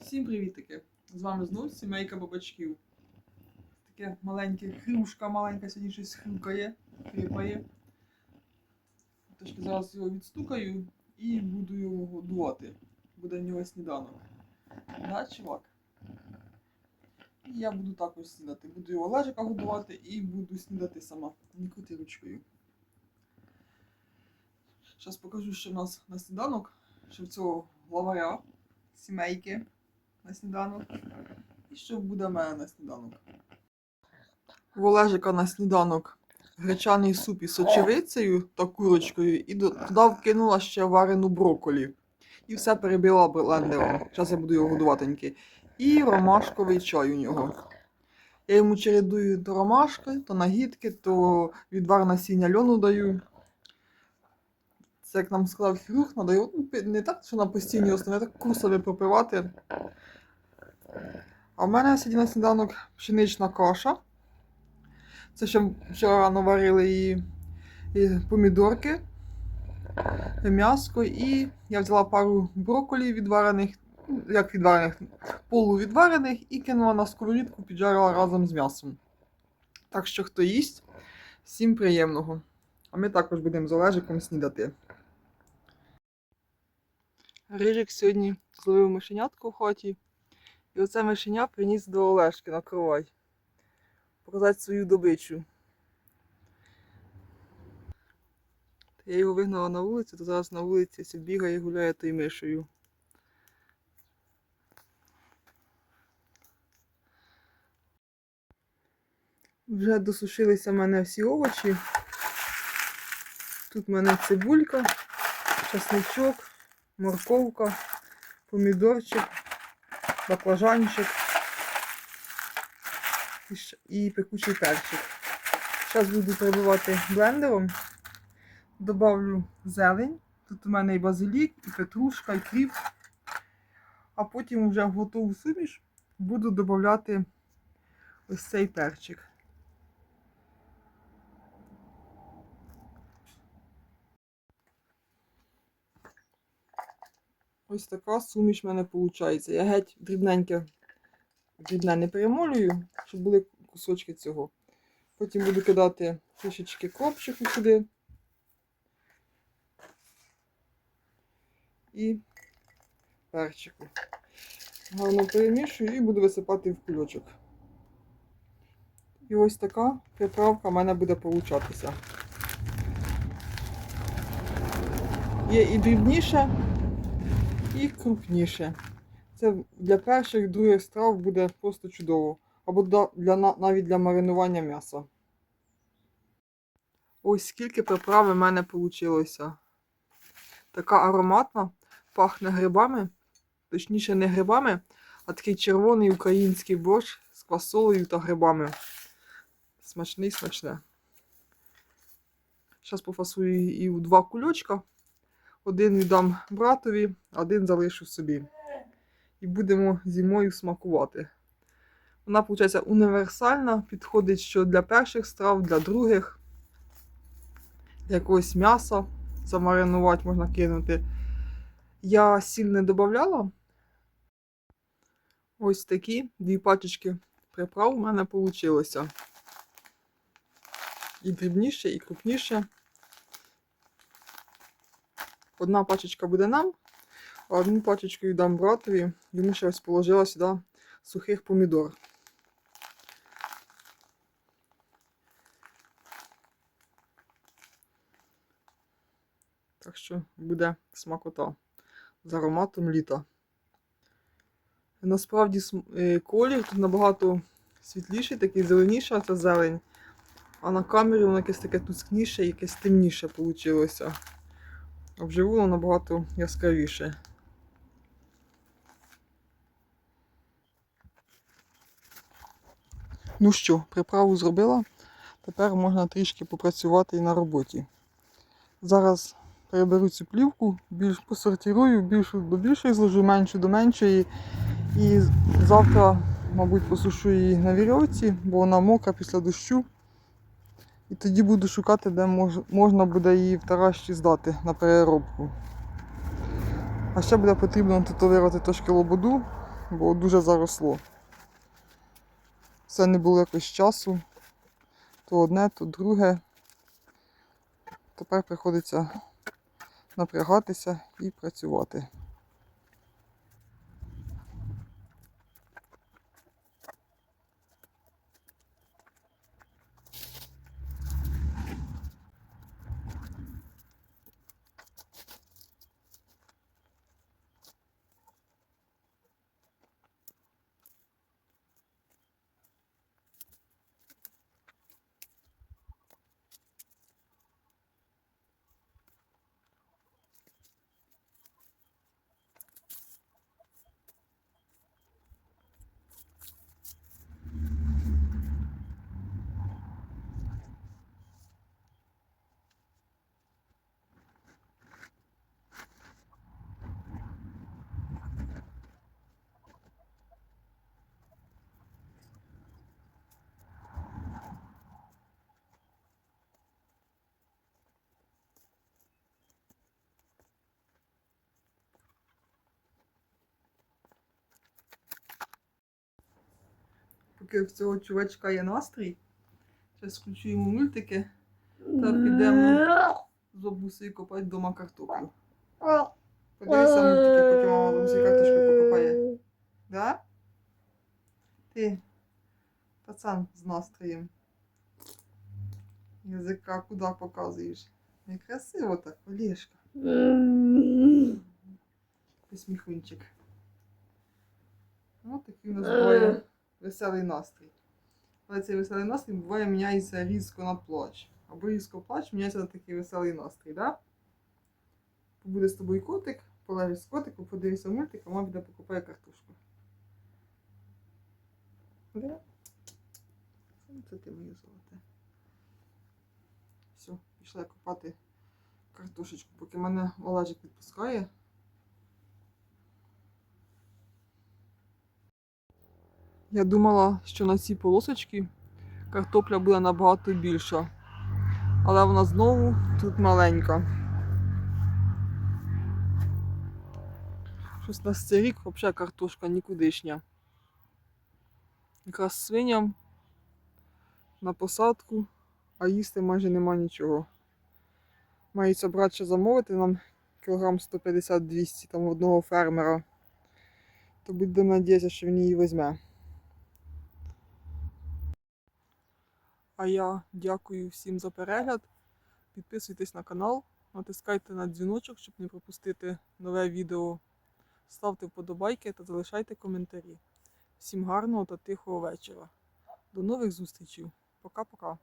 Всім привітики! З вами знову сімейка бабачків. Таке маленьке хрюшка маленька сьогодні щось хрюкає, хрипає. Трошки зараз його відстукаю і буду його годувати. Буде в нього сніданок. Да, чувак? І я буду також снідати. Буду його лежака годувати і буду снідати сама. Не ручкою. Зараз покажу, що в нас на сніданок, що в цього главаря сімейки на сніданок. І що буде в мене на сніданок. В Олежика на сніданок гречаний суп із сочевицею та курочкою, і туди вкинула ще варену брокколі. І все перебила блендером. Зараз я буду його годуватеньки. І ромашковий чай у нього. Я йому чередую то ромашки, то нагідки, то відвар насіння льону даю. Це як нам сказав хірург, його ну, не так, що на постійній основі, а так курсові пропивати. А в мене на сніданок пшенична каша. Це ще вчора рано варили і, і помідорки, і м'яско, і я взяла пару брокколі відварених, як відварених, полувідварених, і кинула на сковорідку, піджарила разом з м'ясом. Так що, хто їсть, всім приємного. А ми також будемо з Олежиком снідати. Рижик сьогодні зловив мишенятку в хаті. І оце мишеня приніс до Олешки на кровать. Показати свою добичу. Я його вигнала на вулицю, то зараз на вулиці бігає і гуляє тою мишею. Вже досушилися в мене всі овочі. Тут в мене цибулька, часничок, морковка, помідорчик, баклажанчик і, пекучий перчик. Зараз буду перебивати блендером. Добавлю зелень. Тут у мене і базилік, і петрушка, і кріп. А потім вже в готову суміш буду додавати ось цей перчик. Ось така суміш в мене виходить. Я геть дрібненьке дрібне не перемолюю, щоб були кусочки цього. Потім буду кидати трішечки кропчику сюди. І перчику. Гарно перемішую і буду висипати в кульочок. І ось така приправка в мене буде получатися. Є і дрібніше, і крупніше. Це для перших других страв буде просто чудово. Або да- для, навіть для маринування м'яса. Ось скільки приправи в мене вийшло. Така ароматна, пахне грибами. Точніше, не грибами, а такий червоний український борщ з квасолею та грибами. Смачний, смачне. Зараз пофасую і у два кульочка. Один віддам братові, один залишу собі. І будемо зимою смакувати. Вона, виходить, універсальна, підходить що для перших страв, для других, для якогось м'яса замаринувати можна кинути. Я сіль не додавала. Ось такі дві пачечки приправ у мене вийшло. І дрібніше, і крупніше. Одна пачечка буде нам, а одну пачечку віддам братові. Йому ще ось положила сюди сухих помідор. Так що буде смакота з ароматом літа. Насправді е, колір тут набагато світліший, такий зеленіший, це зелень. А на камері воно якесь таке тускніше, якесь темніше вийшло. А вживу воно набагато яскравіше. Ну що, приправу зробила. Тепер можна трішки попрацювати і на роботі. Зараз переберу цю плівку, більш посортирую, більшу до більшої зложу, меншу до меншої. І завтра, мабуть, посушу її на вірьовці, бо вона мокра після дощу. І тоді буду шукати, де мож, можна буде її в таращі здати на переробку. А ще буде потрібно тут вирвати трошки лободу бо дуже заросло. Все не було якось часу. То одне, то друге. Тепер приходиться напрягатися і працювати. Поки в цього чувачка є настрій, зараз включу йому мультики та підемо з бабусею копати вдома картоплю. Подивися мультики, поки мама бабусі картошку покопає. Да? Ти, пацан з настроєм. Язика куди показуєш? Некрасиво так, Олешка. Посміхунчик. Ось такий у нас буває веселий настрій. Але цей веселий настрій буває міняється різко на плач. Або різко плач міняється на такий веселий настрій, да? Побуде з тобою котик, полежиш з котиком, подивишся мультик, а піде покупає картошку. Це ти моє золоте. Все, пішла я копати картошечку, поки мене Олежик відпускає. Я думала, що на цій полосочці картопля буде набагато більша. Але вона знову тут маленька. Щось на цей рік взагалі картошка нікудишня. Якраз свиням на посадку, а їсти майже нема нічого. Мається брат замовити нам кілограм 150-200 там одного фермера. То будемо надіятися, що він її візьме. А я дякую всім за перегляд. Підписуйтесь на канал, натискайте на дзвіночок, щоб не пропустити нове відео. Ставте вподобайки та залишайте коментарі. Всім гарного та тихого вечора. До нових зустрічей. Пока-пока.